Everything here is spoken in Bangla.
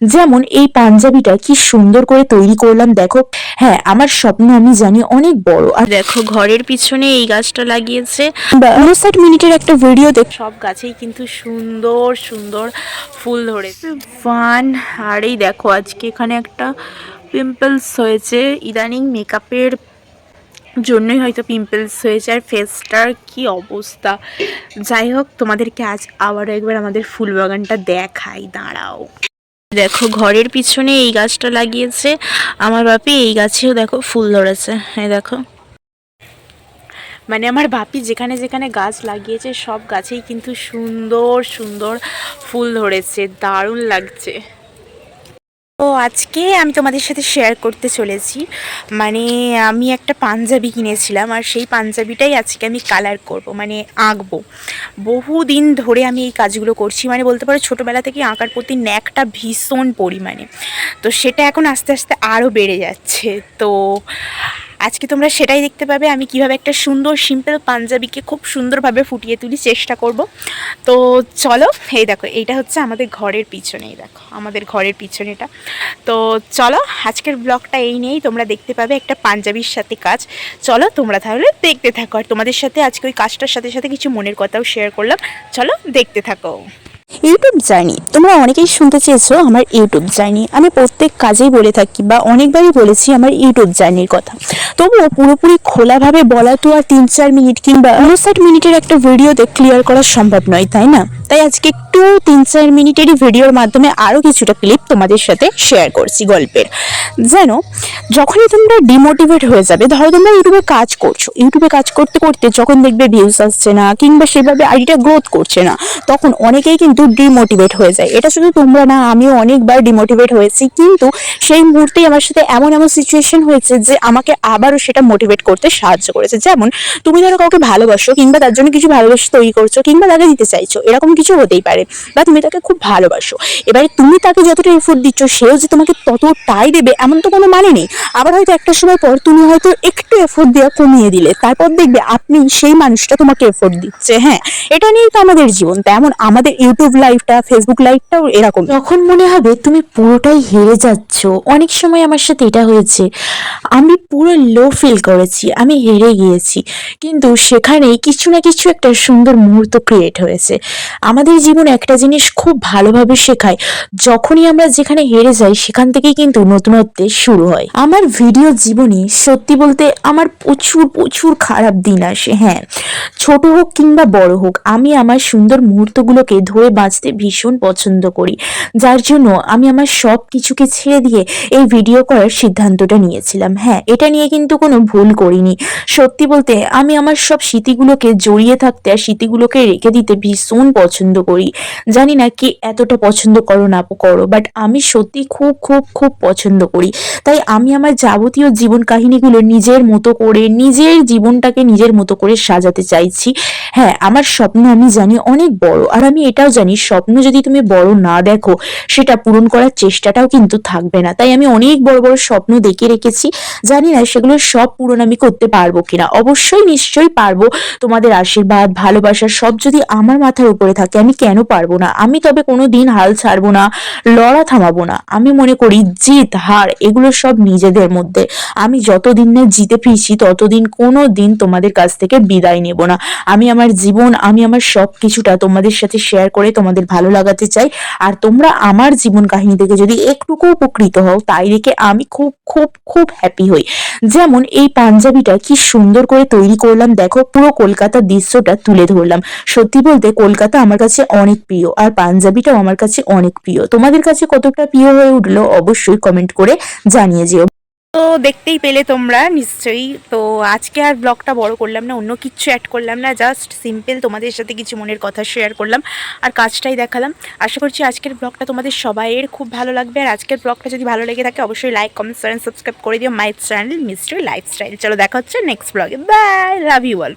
যেমন এই পাঞ্জাবিটা কি সুন্দর করে তৈরি করলাম দেখো। হ্যাঁ আমার স্বপ্ন আমি জানি অনেক বড়। আর দেখো ঘরের পিছনে এই গাছটা লাগিয়েছে। উনষাট মিনিটের একটা ভিডিও দেখ সব গাছেই কিন্তু সুন্দর সুন্দর ফুল ধরেছে। ফান আর এই দেখো আজকে এখানে একটা পিম্পলস হয়েছে। ইদানিং মেকআপের জন্যই হয়তো পিম্পলস হয়েছে আর ফেসটার কি অবস্থা। যাই হোক তোমাদেরকে আজ আবারও একবার আমাদের ফুল বাগানটা দেখাই দাঁড়াও। দেখো, ঘরের পিছনে এই গাছটা লাগিয়েছে। আমার বাপি এই গাছেও দেখো ফুল ধরেছে। হ্যাঁ দেখো। মানে আমার বাপি যেখানে যেখানে গাছ লাগিয়েছে, সব গাছেই কিন্তু সুন্দর সুন্দর ফুল ধরেছে, দারুণ লাগছে। তো আজকে আমি তোমাদের সাথে শেয়ার করতে চলেছি। মানে আমি একটা পাঞ্জাবি কিনেছিলাম আর সেই পাঞ্জাবিটাই আজকে আমি কালার করব মানে আঁকবো। বহুদিন ধরে আমি এই কাজগুলো করছি মানে বলতে পারো ছোটোবেলা থেকে আঁকার প্রতি ন্যাকটা ভীষণ পরিমাণে। তো সেটা এখন আস্তে আস্তে আরও বেড়ে যাচ্ছে। তো আজকে তোমরা সেটাই দেখতে পাবে। আমি কীভাবে একটা সুন্দর সিম্পল পাঞ্জাবিকে খুব সুন্দরভাবে ফুটিয়ে তুলি, চেষ্টা করব। তো চলো, এই দেখো, এইটা হচ্ছে আমাদের ঘরের পিছনে, এই দেখো, আমাদের ঘরের পিছনেটা। তো চলো, আজকের ব্লগটা এই নিয়েই তোমরা দেখতে পাবে একটা পাঞ্জাবির সাথে কাজ। চলো, তোমরা তাহলে দেখতে থাকো। আর তোমাদের সাথে আজকে ওই কাজটার সাথে সাথে কিছু মনের কথাও শেয়ার করলাম। চলো, দেখতে থাকো। YouTube journey. তোমরা অনেকেই শুনতে চেয়েছো আমার ইউটিউব জার্নি। আমি প্রত্যেক কাজেই বলে থাকি বা অনেকবারই বলেছি আমার ইউটিউব জার্নির কথা। তবুও পুরোপুরি খোলাভাবে বলা তো আর তিন চার মিনিট কিংবা উনষাট মিনিটের একটা ভিডিওতে ক্লিয়ার করা সম্ভব নয়, তাই না? তাই আজকে একটু তিন চার মিনিটেরই ভিডিওর মাধ্যমে আরও কিছুটা ক্লিপ তোমাদের সাথে শেয়ার করছি গল্পের। যেন যখনই তোমরা ডিমোটিভেট হয়ে যাবে, ধরো তোমরা ইউটিউবে কাজ করছ ইউটিউবে কাজ করতে করতে যখন দেখবে ভিউজ আসছে না, কিংবা সেভাবে আইডিটা গ্রোথ করছে না, তখন অনেকেই কিন্তু ডিমোটিভেট হয়ে যায়। এটা শুধু তোমরা না, আমিও অনেকবার ডিমোটিভেট হয়েছি, কিন্তু সেই মুহূর্তেই আমার সাথে এমন এমন সিচুয়েশন হয়েছে যে আমাকে আবারও সেটা মোটিভেট করতে সাহায্য করেছে। যেমন, তুমি ধরো কাউকে ভালোবাসো, কিংবা তার জন্য কিছু ভালোবাসা তৈরি করছ, কিংবা তাকে দিতে চাইছো, এরকম কিছু হতেই পারে। বা তুমি তাকে খুব ভালোবাসো। এবারে তুমি তাকে যতটা এফোর্ট দিচ্ছ, সেও যে তোমাকে ততটাই দেবে, এমন তো কোনো মানে নেই। আবার হয়তো একটা সময় পর তুমি হয়তো একটু এফোর্ট দেওয়া কমিয়ে দিলে। তারপর দেখবে আপনি সেই মানুষটা তোমাকে এফোর্ট দিচ্ছে হ্যাঁ? এটা নিয়েই তো আমাদের জীবন। তেমন আমাদের ইউটিউব লাইভটা ফেসবুক লাইভটাও এরকম। যখন মনে হবে তুমি পুরোটাই হেরে যাচ্ছ। অনেক সময় আমার সাথে এটা হয়েছে। আমি পুরো লো ফিল করেছি, আমি হেরে গিয়েছি। কিন্তু সেখানেই কিছু না কিছু একটা সুন্দর মুহূর্ত ক্রিয়েট হয়েছে। আমাদের জীবনে একটা জিনিস খুব ভালোভাবে শেখায়। যখনই আমরা যেখানে হেরে যাই, সেখান থেকেই কিন্তু নতুনত্বের শুরু হয়। আমার ভিডিও জীবনে সত্যি বলতে আমার প্রচুর প্রচুর খারাপ দিন আসে হ্যাঁ। ছোট হোক কিংবা বড় হোক, আমি আমার সুন্দর মুহূর্তগুলোকে ধরে বাঁচতে ভীষণ পছন্দ করি। যার জন্য আমি আমার সব কিছুকে ছেড়ে দিয়ে এই ভিডিও করার সিদ্ধান্তটা নিয়েছিলাম হ্যাঁ। এটা নিয়ে কিন্তু কোনো ভুল করিনি। সত্যি বলতে আমি আমার সব স্মৃতিগুলোকে জড়িয়ে থাকতে আর স্মৃতিগুলোকে রেখে দিতে ভীষণ পছন্দ করি। জানি না কি এতটা পছন্দ করো না করো বাট আমি সত্যি খুব খুব খুব পছন্দ করি। তাই আমি আমার যাবতীয় জীবন কাহিনীগুলো নিজের মতো করে, নিজের জীবনটাকে নিজের মতো করে সাজাতে চাইছি। হ্যাঁ আমার স্বপ্ন আমি জানি অনেক বড়, আর আমি এটাও জানি স্বপ্ন যদি তুমি বড় না দেখো, সেটা পূরণ করার চেষ্টাটাও কিন্তু থাকবে না। তাই আমি অনেক বড় বড় স্বপ্ন দেখে রেখেছি। জানি না সেগুলো সব পূরণ আমি করতে পারব কিনা। অবশ্যই নিশ্চয়ই পারব। তোমাদের আশীর্বাদ, ভালোবাসা সব যদি আমার মাথার উপরে থাকে আমি কেন পারব না? আমি তবে কোনো দিন হাল ছাড়বো না, লড়া থামাবো না। আমি মনে করি জিত, হার, এগুলো সব নিজেদের মধ্যে। আমি যতদিন না জিতে ফিরছি, ততদিন কোনো দিন তোমাদের কাছ থেকে বিদায় নেব না। আমি আমার জীবন, আমি আমার সব কিছুটা তোমাদের সাথে শেয়ার করে তোমাদের ভালো লাগাতে চাই। আর তোমরা আমার জীবন কাহিনী থেকে যদি একটুকু উপকৃত হও, তাই দেখে আমি খুব খুব খুব হ্যাপি হই। যেমন এই পাঞ্জাবিটা কি সুন্দর করে তৈরি করলাম, দেখো, পুরো কলকাতার দৃশ্যটা তুলে ধরলাম। সত্যি বলতে কলকাতা আমার কাছে অনেক প্রিয়, আর পাঞ্জাবিটাও আমার কাছে অনেক প্রিয়। তোমাদের কাছে কতটা প্রিয় হয়ে উঠল অবশ্যই কমেন্ট করে জানিয়ে যেও। তো দেখতেই পেলে তোমরা নিশ্চয়ই। তো আজকে আর ব্লগটা বড় করলাম না, অন্য কিচ্ছু অ্যাড করলাম না জাস্ট সিম্পল তোমাদের সাথে কিছু মনের কথা শেয়ার করলাম আর কাজটাই দেখালাম। আশা করছি আজকের ব্লগটা তোমাদের সবাইয়ের খুব ভালো লাগবে। আর আজকের ব্লগটা যদি ভালো লেগে থাকে, অবশ্যই লাইক কমেন্ট শেয়ার সাবস্ক্রাইব করে দিও। মাই চ্যানেল মিস্টার লাইফস্টাইল চলো দেখা হচ্ছে নেক্সট ব্লগে বাই লাভ ইউ অল